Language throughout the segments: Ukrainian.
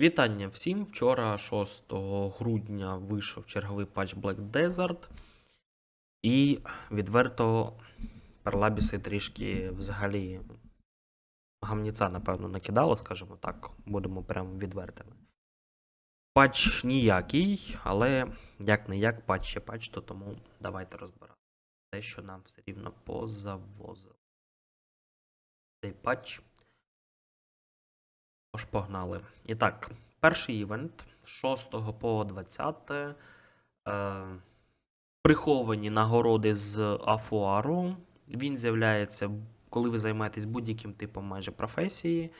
Вітання всім! Вчора, 6 грудня, вийшов черговий патч Black Desert. І відверто перлабіси трішки взагалі гамніця, напевно, накидало, скажімо так, будемо прям відвертими. Патч ніякий, але як не як патч є патч, то тому давайте розбирати. Те, що нам все рівно позавозили. Цей патч. Тож погнали. І так, перший івент 6 по 20. Е, приховані нагороди з Афуару. Він з'являється, коли ви займаєтесь будь-яким типом майже професії.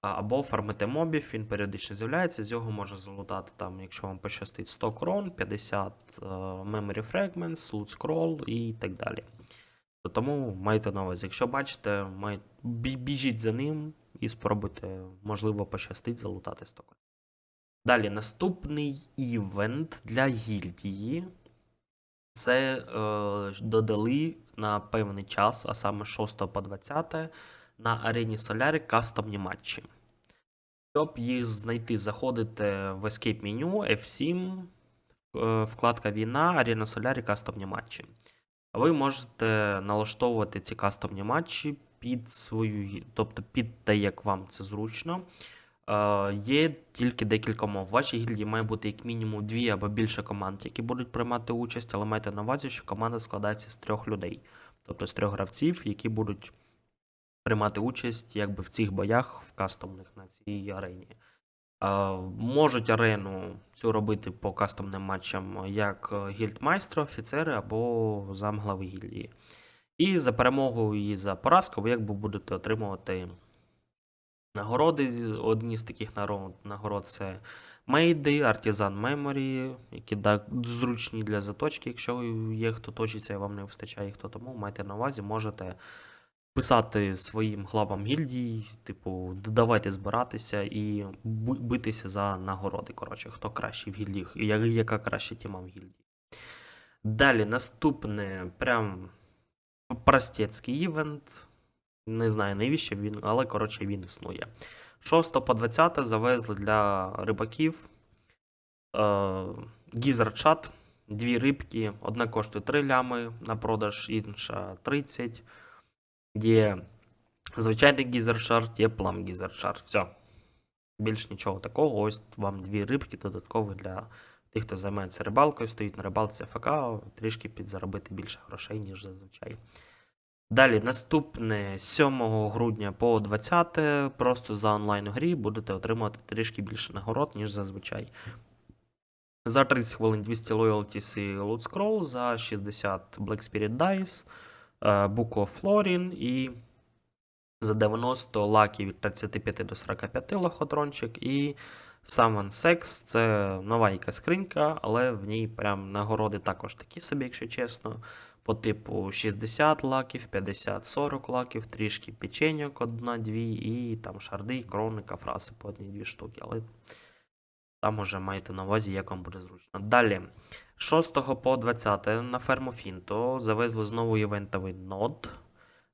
Або фармите мобів, він періодично з'являється, з нього можна залутати, там, якщо вам пощастить 100 крон, 50 е, Memory Fragments, Loot Scroll і так далі. То Тому майте на увазі, якщо бачите, біжіть за ним і спробуйте, можливо, пощастить залутати 100 крон. Далі, наступний івент для гільдії. Це е, додали на певний час, а саме 6 по 20 на арені Солярі кастомні матчі. Щоб їх знайти, заходите в Escape меню, F7, е, вкладка Війна, Арена Солярі, кастомні матчі. Ви можете налаштовувати ці кастомні матчі під свою, тобто під те, як вам це зручно. Е, є тільки декілька мов. В вашій гільдії має бути як мінімум дві або більше команд, які будуть приймати участь, але майте на увазі, що команда складається з трьох людей, тобто з трьох гравців, які будуть приймати участь якби в цих боях в кастомних на цій арені. Е, можуть арену цю робити по кастомним матчам як е, гільдмайстри, офіцери або замглави гільдії. І за перемогу і за поразку ви якби будете отримувати нагороди. Одні з таких нагород це мейди, Artisan Memory, які да, зручні для заточки, якщо є хто точиться і вам не вистачає хто, тому майте на увазі, можете писати своїм главам гільдій, типу, давайте збиратися і битися за нагороди. Коротше, хто кращий в гільдії, яка краща тіма в гільдії. Далі, наступне, прям простецький івент. Не знаю навіщо він, але коротше він існує. 6 по 20 завезли для рибаків е, гізер-чат, дві рибки. Одна коштує 3 лями на продаж, інша 30. Є звичайний гізер-шарт, є плам гізер-шарт. Все. Більш нічого такого. Ось вам дві рибки додаткові для тих, хто займається рибалкою, стоїть на рибалці ФК, трішки підзаробити більше грошей, ніж зазвичай. Далі, наступне 7 грудня по 20 просто за онлайн грі будете отримувати трішки більше нагород, ніж зазвичай. За 30 хвилин 200 loyalties і loot scroll, за 60 Black Spirit Dice, е, Book of Florin і за 90 лаки від 35 до 45 лохотрончик і Summon Sex це нова скринька, але в ній прям нагороди також такі собі, якщо чесно. По типу 60 лаків, 50-40 лаків, трішки печеньок, одна-дві, і там шарди, крони, кафраси по одній-дві штуки. Але там уже маєте на увазі, як вам буде зручно. Далі, 6 по 20 на ферму Фінто завезли знову івентовий нод,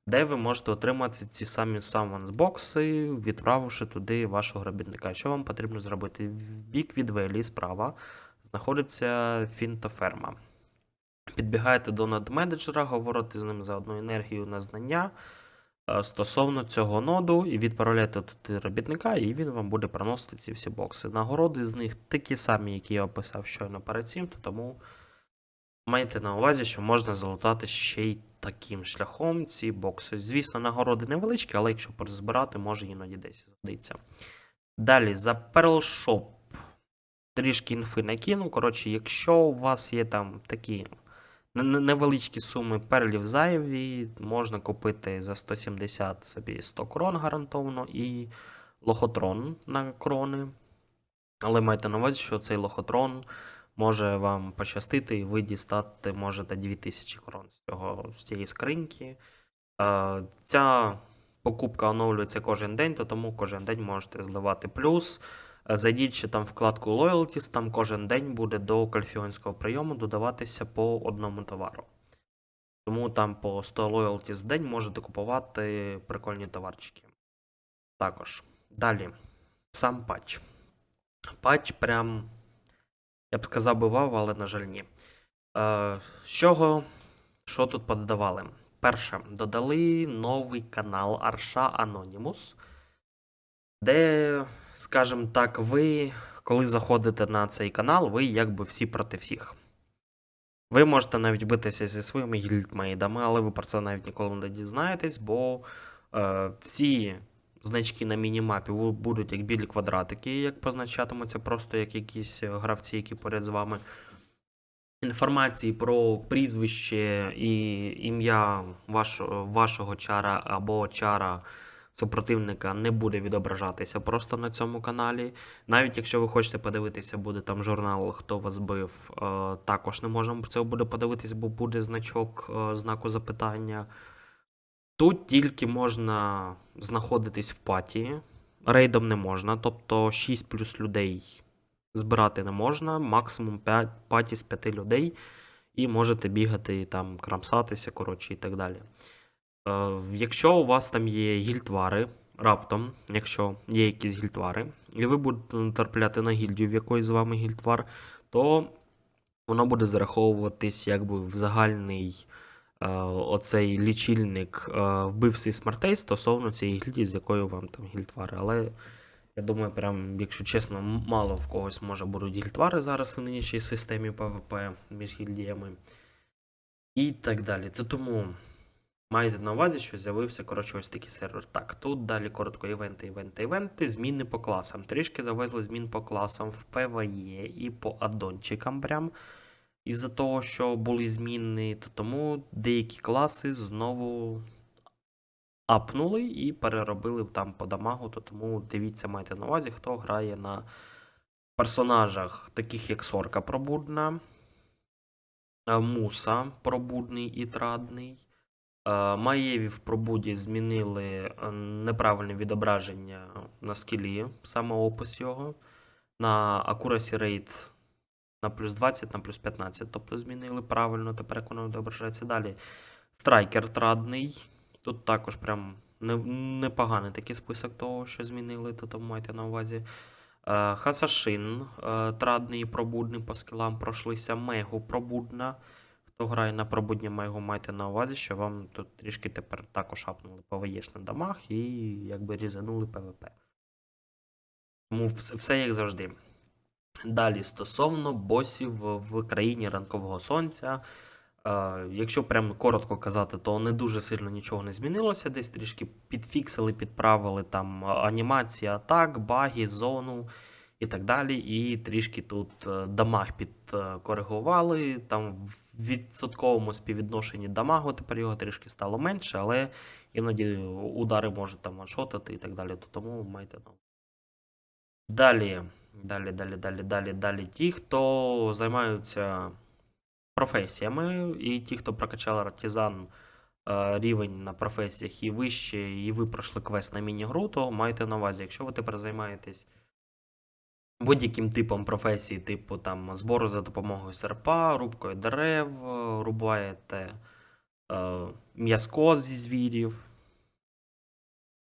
де ви можете отримати ці самі summons бокси, відправивши туди вашого робітника. Що вам потрібно зробити? В бік від Велі справа знаходиться фінтоферма. Підбігаєте до нод-менеджера, говорите з ним за одну енергію на знання е, стосовно цього ноду, і відправляєте туди робітника, і він вам буде приносити ці всі бокси. Нагороди з них такі самі, які я описав щойно перед цим, то тому майте на увазі, що можна залутати ще й таким шляхом ці бокси. Звісно, нагороди невеличкі, але якщо порозбирати, може іноді десь згодиться. Далі, за Pearl Shop. Трішки інфи накину. Коротше, якщо у вас є там такі не- не- невеличкі суми перлів зайві, можна купити за 170 собі 100 крон гарантовано і лохотрон на крони. Але майте на увазі, що цей лохотрон може вам пощастити, і ви дістати можете 2000 крон з, цього, з цієї скриньки. Е, Ця покупка оновлюється кожен день, то тому кожен день можете зливати плюс. Е, Зайдіть ще там вкладку Loyalties, там кожен день буде до кальфіонського прийому додаватися по одному товару. Тому там по 100 Loyalties в день можете купувати прикольні товарчики. Також. Далі. Сам патч. Патч прям, я б сказав, би вау, але, на жаль, ні. Е, з чого, що тут подавали? Перше, додали новий канал Арша Anonymous, де, скажімо так, ви, коли заходите на цей канал, ви якби всі проти всіх. Ви можете навіть битися зі своїми гільдмейдами, але ви про це навіть ніколи не дізнаєтесь, бо е, всі значки на мінімапі бу- будуть як білі квадратики, як позначатимуться просто як якісь е, гравці, які поряд з вами. Інформації про прізвище і ім'я вашого, вашого чара або чара супротивника не буде відображатися просто на цьому каналі. Навіть якщо ви хочете подивитися, буде там журнал, хто вас бив, е, також не можемо цього буде подивитися, бо буде значок е, знаку запитання. Тут тільки можна знаходитись в паті, рейдом не можна, тобто 6 плюс людей збирати не можна, максимум 5 паті з 5 людей, і можете бігати там, крамсатися, коротше, і так далі. Е, якщо у вас там є гільдвари, раптом, якщо є якісь гільдвари, і ви будете натрапляти на гільдію, в якої з вами гільдвар, то воно буде зараховуватись якби в загальний оцей лічильник е, вбивців смертей стосовно цієї гільдії, з якою вам там гільдвари. Але я думаю, прям, якщо чесно, мало в когось може будуть гільдвари зараз в нинішній системі PvP між гільдіями. І так далі. То тому маєте на увазі, що з'явився коротше ось такий сервер. Так, тут далі коротко івенти, івенти, івенти, зміни по класам. Трішки завезли змін по класам в ПВЕ і по аддончикам прям. Із-за того, що були зміни, то тому деякі класи знову апнули і переробили там по дамагу, то тому дивіться, майте на увазі, хто грає на персонажах, таких як Сорка Пробудна, е, Муса Пробудний і Традний. Е, Маєві в пробуді змінили е, неправильне відображення на скілі, саме опис його. На Accuracy Rate на плюс 20, на плюс 15. Тобто змінили правильно, тепер як воно відображається далі. Страйкер традний. Тут також прям непоганий такий список того, що змінили, то тому майте на увазі. Е, Хасашин е, традний і пробудний по скілам пройшлися. Мегу пробудна. Хто грає на пробудні Мегу, майте на увазі, що вам тут трішки тепер також апнули по ВЄшних дамах і якби різанули ПВП. Тому вс- все як завжди. Далі стосовно босів в країні ранкового сонця. Е, якщо прям коротко казати, то не дуже сильно нічого не змінилося. Десь трішки підфіксили, підправили там анімації атак, баги, зону і так далі. І трішки тут е, дамаг підкоригували. Там в відсотковому співвідношенні дамагу тепер його трішки стало менше, але іноді удари можуть там ваншотати і так далі. То тому майте на. Далі, далі, далі, далі, далі, далі. Ті, хто займаються професіями, і ті, хто прокачали артизан е, рівень на професіях і вище, і ви пройшли квест на міні-гру, то майте на увазі, якщо ви тепер займаєтесь будь-яким типом професії, типу там збору за допомогою серпа, рубкою дерев, е, рубаєте е, м'язко зі звірів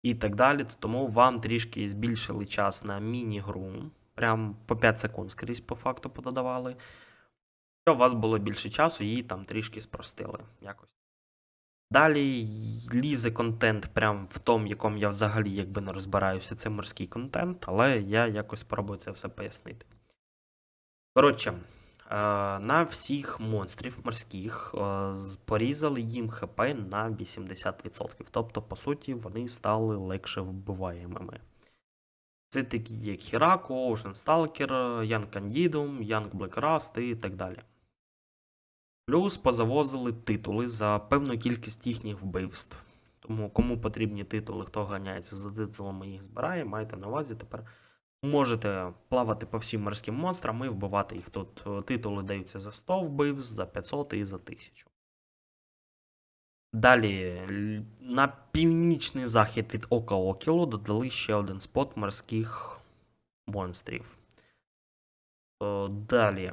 і так далі, то тому вам трішки збільшили час на міні-гру. Прям по 5 секунд скрізь по факту пододавали. Що у вас було більше часу, її там трішки спростили. Якось. Далі лізе контент прям в тому, якому я взагалі якби не розбираюся. Це морський контент, але я якось спробую це все пояснити. Коротше, е, на всіх монстрів морських е, порізали їм ХП на 80%. Тобто, по суті, вони стали легше вбиваємими. Це такі, як Хірако, Ocean Stalker, Янг Candidum, Янг Black Rust і так далі. Плюс позавозили титули за певну кількість їхніх вбивств. Тому кому потрібні титули, хто ганяється за титулами, їх збирає, майте на увазі тепер. Можете плавати по всім морським монстрам і вбивати їх тут. Е, Титули даються за 100 вбивств, за 500 і за 1000. Далі, на північний захід від Ока Окілу додали ще один спот морських монстрів. Далі.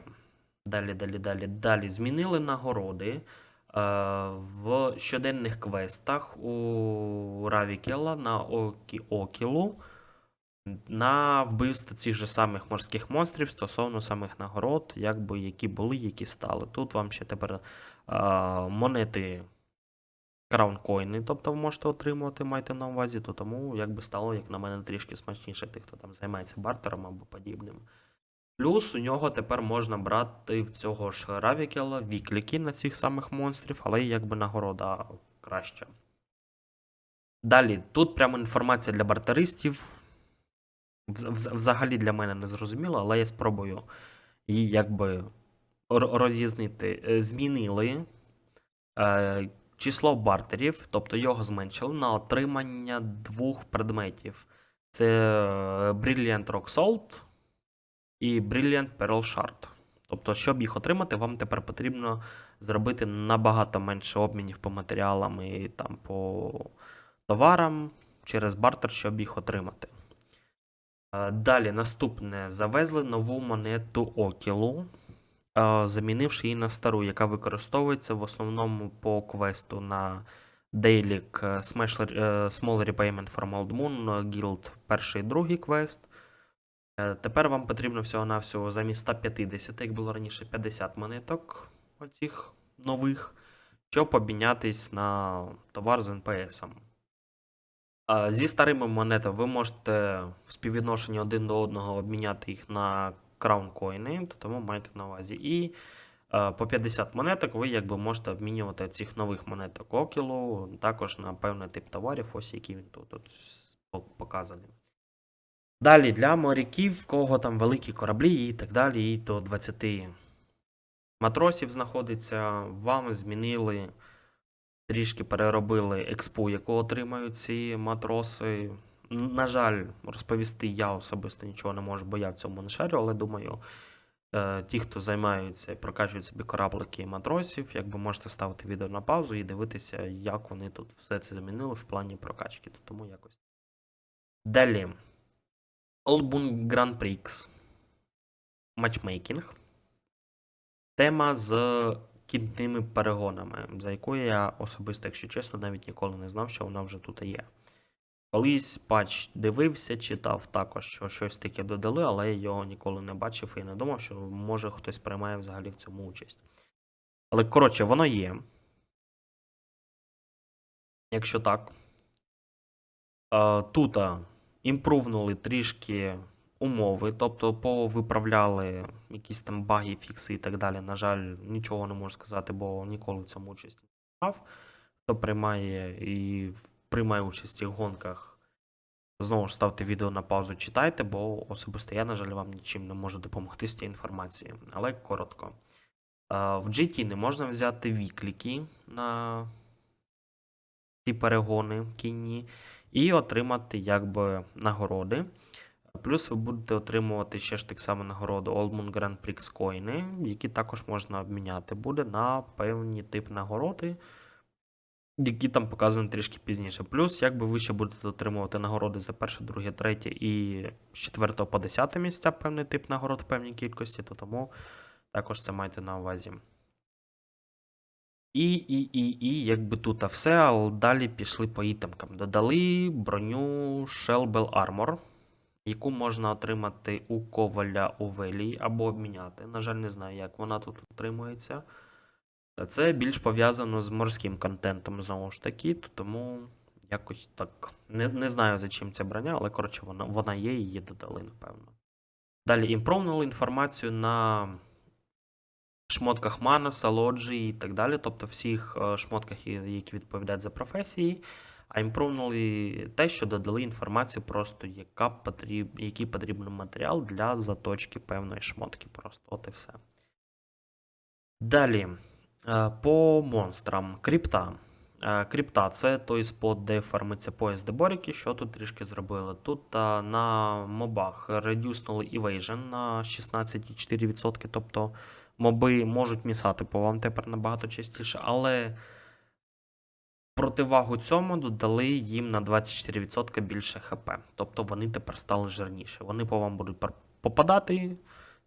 Далі, далі, далі, далі. Змінили нагороди. Е, В щоденних квестах у Равікела на Окі Окілу на вбивство цих же самих морських монстрів стосовно самих нагород, якби які були, які стали. Тут вам ще тепер монети краункоїни, тобто ви можете отримувати, майте на увазі, то тому якби стало, як на мене, трішки смачніше тих, хто там займається бартером або подібним. Плюс у нього тепер можна брати в цього ж Равікела вікліки на цих самих монстрів, але якби нагорода краща. Далі, тут прямо інформація для бартеристів. Вз- вз- Взагалі для мене не зрозуміло, але я спробую її якби роз'яснити. Е, Змінили е, число бартерів, тобто його зменшили на отримання двох предметів. Це е, Brilliant Rock Salt і Brilliant Pearl Shard. Тобто, щоб їх отримати, вам тепер потрібно зробити набагато менше обмінів по матеріалам і там по товарам через бартер, щоб їх отримати. Е, Далі наступне завезли нову монету Окілу, замінивши її на стару, яка використовується в основному по квесту на Дейлік е, е, Small Repayment from Old Moon, е, Guild перший і другий квест. Е, Тепер вам потрібно всього-навсього замість 150, як було раніше, 50 монеток оцих нових, щоб обмінятись на товар з НПСом. А, Зі старими монетами ви можете в співвідношенні один до одного обміняти їх на краункоїни, то тому майте на увазі. І е, по 50 монеток ви якби можете обмінювати цих нових монеток Окілу також на певний тип товарів, ось які він тут, тут по- показаний. Далі для моряків, в кого там великі кораблі і так далі, і до 20 матросів знаходиться, вам змінили, трішки переробили експу, яку отримають ці матроси. На жаль, розповісти я особисто нічого не можу, бо я в цьому не шарю, але думаю, е, ті, хто займаються і прокачують собі кораблики і матросів, якби можете ставити відео на паузу і дивитися, як вони тут все це замінили в плані прокачки. То Тому якось. Далі. Boon Grand Prix. Матчмейкінг. Тема з кінними перегонами, за якою я особисто, якщо чесно, навіть ніколи не знав, що вона вже тут є. Колись патч дивився, читав також, що щось таке додали, але я його ніколи не бачив і не думав, що може хтось приймає взагалі в цьому участь. Але коротше, воно є. Якщо так. Тут імпрувнули трішки умови, тобто повиправляли якісь там баги, фікси і так далі. На жаль, нічого не можу сказати, бо ніколи в цьому участь не брав. Хто приймає і приймає участь в гонках, знову ж ставте відео на паузу, читайте, бо особисто я, на жаль, вам нічим не можу допомогти з цією інформацією. Але коротко. Е, В GT не можна взяти вікліки на ці перегони кінні і отримати якби нагороди. Плюс ви будете отримувати ще ж так само нагороду Old Moon Grand Prix коїни, які також можна обміняти буде на певні тип нагороди, які там показані трішки пізніше. Плюс, якби ви ще будете отримувати нагороди за перше, друге, третє і з 4 по 10 місця певний тип нагород в певній кількості, то тому також це майте на увазі. І, і, і, і, якби тут а все, але далі пішли по ітемкам. Додали броню Shellbell Armor, яку можна отримати у коваля у Велії або обміняти. На жаль, не знаю, як вона тут отримується. Це більш пов'язано з морським контентом, знову ж таки, то тому якось так. Не, не знаю, за чим ця броня, але коротше, вона, вона є її додали, напевно. Далі імпровнули інформацію на шмотках Маноса, Лоджі і так далі, тобто всіх е, шмотках, які відповідають за професії, а імпровнули те, що додали інформацію просто, яка потріб... який потрібен матеріал для заточки певної шмотки. Просто от і все. Далі. Е, По монстрам. Крипта. Е, Крипта це той спот, де фармиться пояс деборіки. Що тут трішки зробили? Тут а, на мобах редюснули evasion на 16,4%, тобто моби можуть місати по вам тепер набагато частіше, але противагу цьому додали їм на 24% більше ХП. Тобто вони тепер стали жирніші. Вони по вам будуть попадати,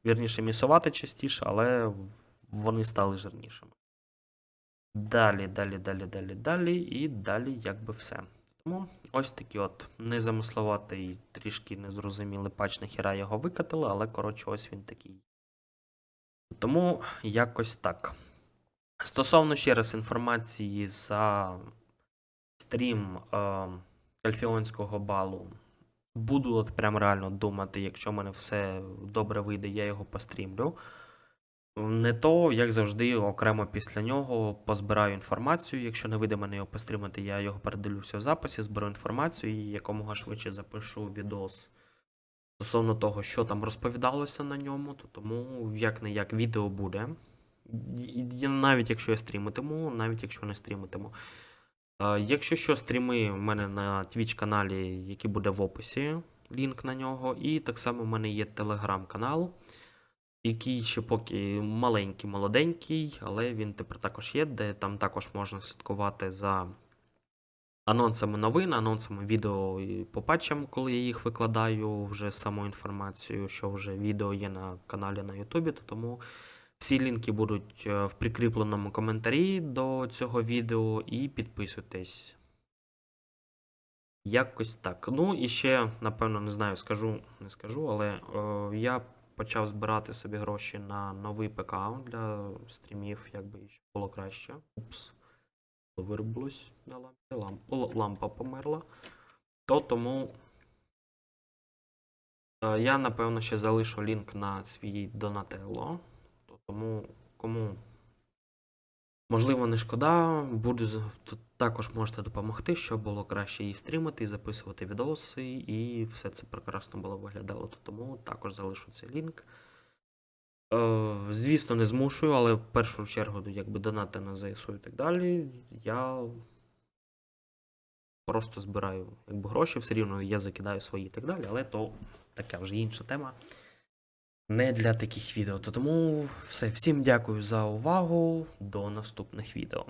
вірніше місувати частіше, але вони стали жирнішими. Далі, далі, далі, далі, далі, і далі якби все. Ну, ось такий от незамисловатий, трішки незрозумілий патч, нахіра його викатили, але коротше, ось він такий. Тому якось так. Стосовно ще раз інформації за стрім е, Альфіонського балу. Буду от прям реально думати, якщо в мене все добре вийде, я його пострімлю. Не то, як завжди, окремо після нього позбираю інформацію. Якщо не вийде мене його пострімити, я його передивлюся в записі, зберу інформацію і якомога швидше запишу відос стосовно того, що там розповідалося на ньому, то тому як не як відео буде. Навіть якщо я стрімитиму, навіть якщо не стрімитиму. Якщо що, стріми в мене на Twitch каналі, який буде в описі, лінк на нього. І так само в мене є телеграм-канал, який ще поки маленький, молоденький, але він тепер також є, де там також можна слідкувати за анонсами новин, анонсами відео по патчам, коли я їх викладаю, вже саму інформацію, що вже відео є на каналі на Ютубі, то тому всі лінки будуть е, в прикріпленому коментарі до цього відео і підписуйтесь. Якось так. Ну і ще, напевно, не знаю, скажу, не скажу, але е, я почав збирати собі гроші на новий ПК для стрімів, якби ще було краще. Упс. Виробилось на лампі. Лампа, лампа померла. То тому е, я, напевно, ще залишу лінк на свій Донателло. То тому кому можливо не шкода, буду також можете допомогти, щоб було краще і стрімити, і записувати відоси, і все це прекрасно було виглядало. Тому також залишу цей лінк. Е, звісно, не змушую, але в першу чергу, якби донати на ЗСУ і так далі, я просто збираю якби, гроші, все рівно я закидаю свої і так далі, але то така вже інша тема. Не для таких відео. То тому все. Всім дякую за увагу. До наступних відео.